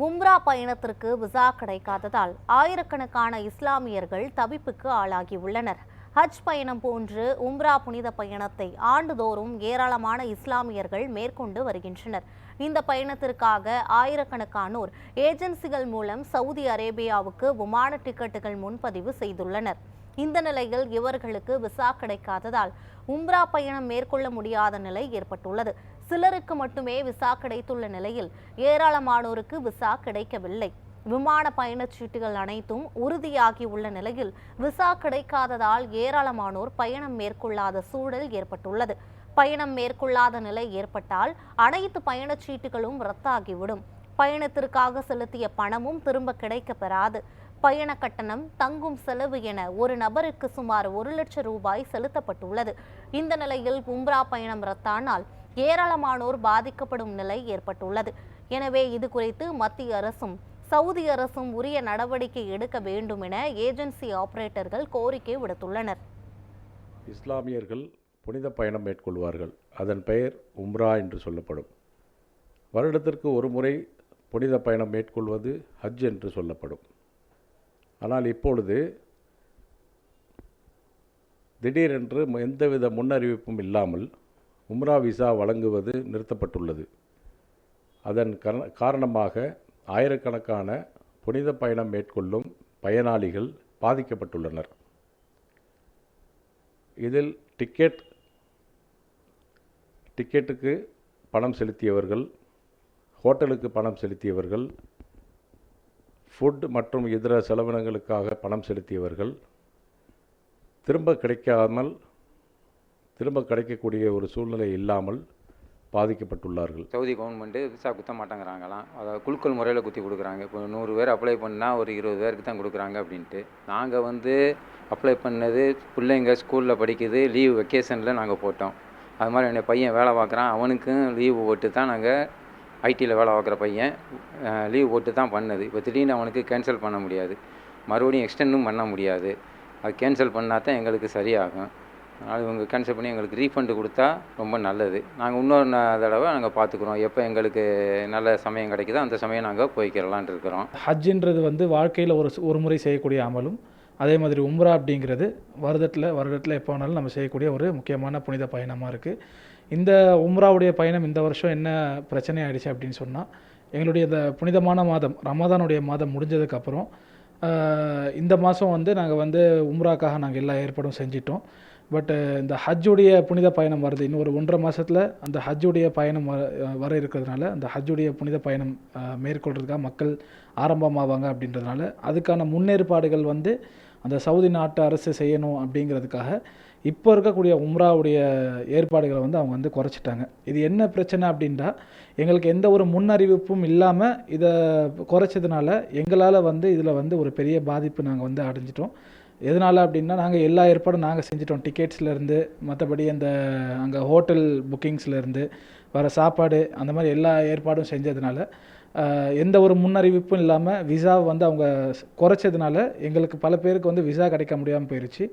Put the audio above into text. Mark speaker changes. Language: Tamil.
Speaker 1: உம்ரா பயணத்திற்கு விசா கிடைக்காததால் ஆயிரக்கணக்கான இஸ்லாமியர்கள் தவிப்புக்கு ஆளாகியுள்ளனர் ஹஜ் பயணம் போன்று உம்ரா புனித பயணத்தை ஆண்டுதோறும் ஏராளமான இஸ்லாமியர்கள் மேற்கொண்டு வருகின்றனர். இந்த பயணத்திற்காக ஆயிரக்கணக்கானோர் ஏஜென்சிகள் மூலம் சவுதி அரேபியாவுக்கு விமான டிக்கெட்டுகள் முன்பதிவு செய்துள்ளனர். இந்த நிலையில் இவர்களுக்கு விசா கிடைக்காததால் உம்ரா பயணம் மேற்கொள்ள முடியாத நிலை ஏற்பட்டுள்ளது. சிலருக்கு மட்டுமே விசா கிடைத்துள்ள நிலையில் ஏராளமானோருக்கு விசா கிடைக்கவில்லை. விமான பயணச்சீட்டுகள் அனைத்தும் உறுதியாகி உள்ள நிலையில் விசா கிடைக்காததால் ஏராளமானோர் பயணம் மேற்கொள்ளாத சூழல் ஏற்பட்டுள்ளது. பயணம் மேற்கொள்ளாத நிலை ஏற்பட்டால் அனைத்து பயணச்சீட்டுகளும் ரத்தாகிவிடும். பயணத்திற்காக செலுத்திய பணமும் திரும்ப கிடைக்க பெறாது. பயண கட்டணம் தங்கும் செலவு என ஒரு நபருக்கு சுமார் ஒரு லட்சம் ரூபாய் செலுத்தப்பட்டுள்ளது. இந்த நிலையில் உம்ரா பயணம் ரத்தானால் ஏராளமானோர் பாதிக்கப்படும் நிலை ஏற்பட்டுள்ளது. எனவே இது குறித்து மத்திய அரசும் சவுதி அரசும் உரிய நடவடிக்கை எடுக்க வேண்டும் என ஏஜென்சி ஆபரேட்டர்கள் கோரிக்கை விடுத்துள்ளனர்.
Speaker 2: இஸ்லாமியர்கள் புனித பயணம் மேற்கொள்வார்கள். அதன் பெயர் உம்ரா என்று சொல்லப்படும். வருடத்திற்கு ஒரு முறை புனித பயணம் மேற்கொள்வது ஹஜ் என்று சொல்லப்படும். ஆனால் இப்பொழுது திடீரென்று எந்தவித முன்னறிவிப்பும் இல்லாமல் உம்ரா விசா வழங்குவது நிறுத்தப்பட்டுள்ளது. அதன் கர- காரணமாக ஆயிரக்கணக்கான புனித பயணம் மேற்கொள்ளும் பயனாளிகள் பாதிக்கப்பட்டுள்ளனர். இதில் டிக்கெட் டிக்கெட்டுக்கு பணம் செலுத்தியவர்கள் ஹோட்டலுக்கு பணம் செலுத்தியவர்கள் ஃபுட் மற்றும் இதர செலவினங்களுக்காக பணம் செலுத்தியவர்கள் திரும்ப கிடைக்காமல் திரும்ப கிடைக்கக்கூடிய ஒரு சூழ்நிலை இல்லாமல் பாதிக்கப்பட்டுள்ளார்கள்.
Speaker 3: சவுதி கவர்மெண்ட்டு விசா குத்த மாட்டேங்கிறாங்களாம். அதாவது குலுக்கல் முறையில் குத்தி கொடுக்குறாங்க. இப்போ நூறு பேர் அப்ளை பண்ணால் ஒரு இருபது பேருக்கு தான் கொடுக்குறாங்க அப்படின்ட்டு. நாங்கள் வந்து அப்ளை பண்ணது பிள்ளைங்க ஸ்கூலில் படிக்குது லீவ் வெக்கேஷனில் நாங்கள் போட்டோம். அது மாதிரி என்னை பையன் வேலை பார்க்குறான். அவனுக்கும் லீவு போட்டு தான் நாங்கள் ஐடியில் வேலை பார்க்குற பையன் லீவ் போட்டு தான் பண்ணது. இப்போ திடீர்னு அவனுக்கு கேன்சல் பண்ண முடியாது. மறுபடியும் எக்ஸ்டெண்டும் பண்ண முடியாது. அது கேன்சல் பண்ணால் தான் எங்களுக்கு சரியாகும். அதனால் இவங்க கேன்சல் பண்ணி எங்களுக்கு ரீஃபண்டு கொடுத்தா ரொம்ப நல்லது. நாங்கள் இன்னொரு தடவை நாங்கள் பார்த்துக்குறோம். எப்போ எங்களுக்கு நல்ல சமயம் கிடைக்குதோ அந்த சமயம் நாங்கள் போய்க்கிறலான்ட்டு இருக்கிறோம்.
Speaker 4: ஹஜ்ஜின்றது வந்து வாழ்க்கையில் ஒரு ஒரு முறை செய்யக்கூடிய அமலும். அதே மாதிரி உம்ரா அப்படிங்கிறது வருடத்தில் வருடத்தில் எப்போ வேணாலும் நம்ம செய்யக்கூடிய ஒரு முக்கியமான புனித பயணமாக இருக்குது இந்த உம்ராவுடைய பயணம் இந்த வருஷம் என்ன பிரச்சனை ஆகிடுச்சு அப்படின்னு சொன்னால் எங்களுடைய இந்த புனிதமான மாதம் ரமதானுடைய மாதம் முடிஞ்சதுக்கப்புறம் இந்த மாதம் வந்து நாங்கள் வந்து உம்ராக்காக நாங்கள் எல்லா ஏற்பாடும் செஞ்சிட்டோம். பட் uh, இந்த ஹஜ்ஜுடைய புனித பயணம் வருது இன்னும் ஒரு ஒன்றரை மாதத்தில் அந்த ஹஜ்ஜுடைய பயணம் வர வர இருக்கிறதுனால அந்த ஹஜ்ஜுடைய புனித பயணம் அஹ், மேற்கொள்றதுக்காக மக்கள் ஆரம்பமாவாங்க அப்படின்றதுனால அதுக்கான முன்னேற்பாடுகள் வந்து அந்த சவுதி நாட்டு அரசு செய்யணும் அப்படிங்கிறதுக்காக இப்போ இருக்கக்கூடிய உம்ராவுடைய ஏற்பாடுகளை வந்து அவங்க வந்து குறைச்சிட்டாங்க. இது என்ன பிரச்சனை அப்படின்டா எங்களுக்கு எந்த ஒரு முன்னறிவிப்பும் இல்லாமல் இதை குறைச்சதுனால எங்களால் வந்து இதில் வந்து ஒரு பெரிய பாதிப்பு நாங்கள் வந்து அடைஞ்சிட்டோம். எதனால் அப்படின்னா நாங்கள் எல்லா ஏற்பாடும் நாங்கள் செஞ்சிட்டோம். டிக்கெட்ஸ்லேருந்து மற்றபடி அந்த அங்கே ஹோட்டல் புக்கிங்ஸ்லேருந்து வர சாப்பாடு அந்த மாதிரி எல்லா ஏற்பாடும் செஞ்சதுனால எந்த ஒரு முன்னறிவிப்பும் இல்லாமல் விசா வந்து அவங்க குறைச்சதுனால எங்களுக்கு பல பேருக்கு வந்து விசா கிடைக்க முடியாமல் போயிடுச்சு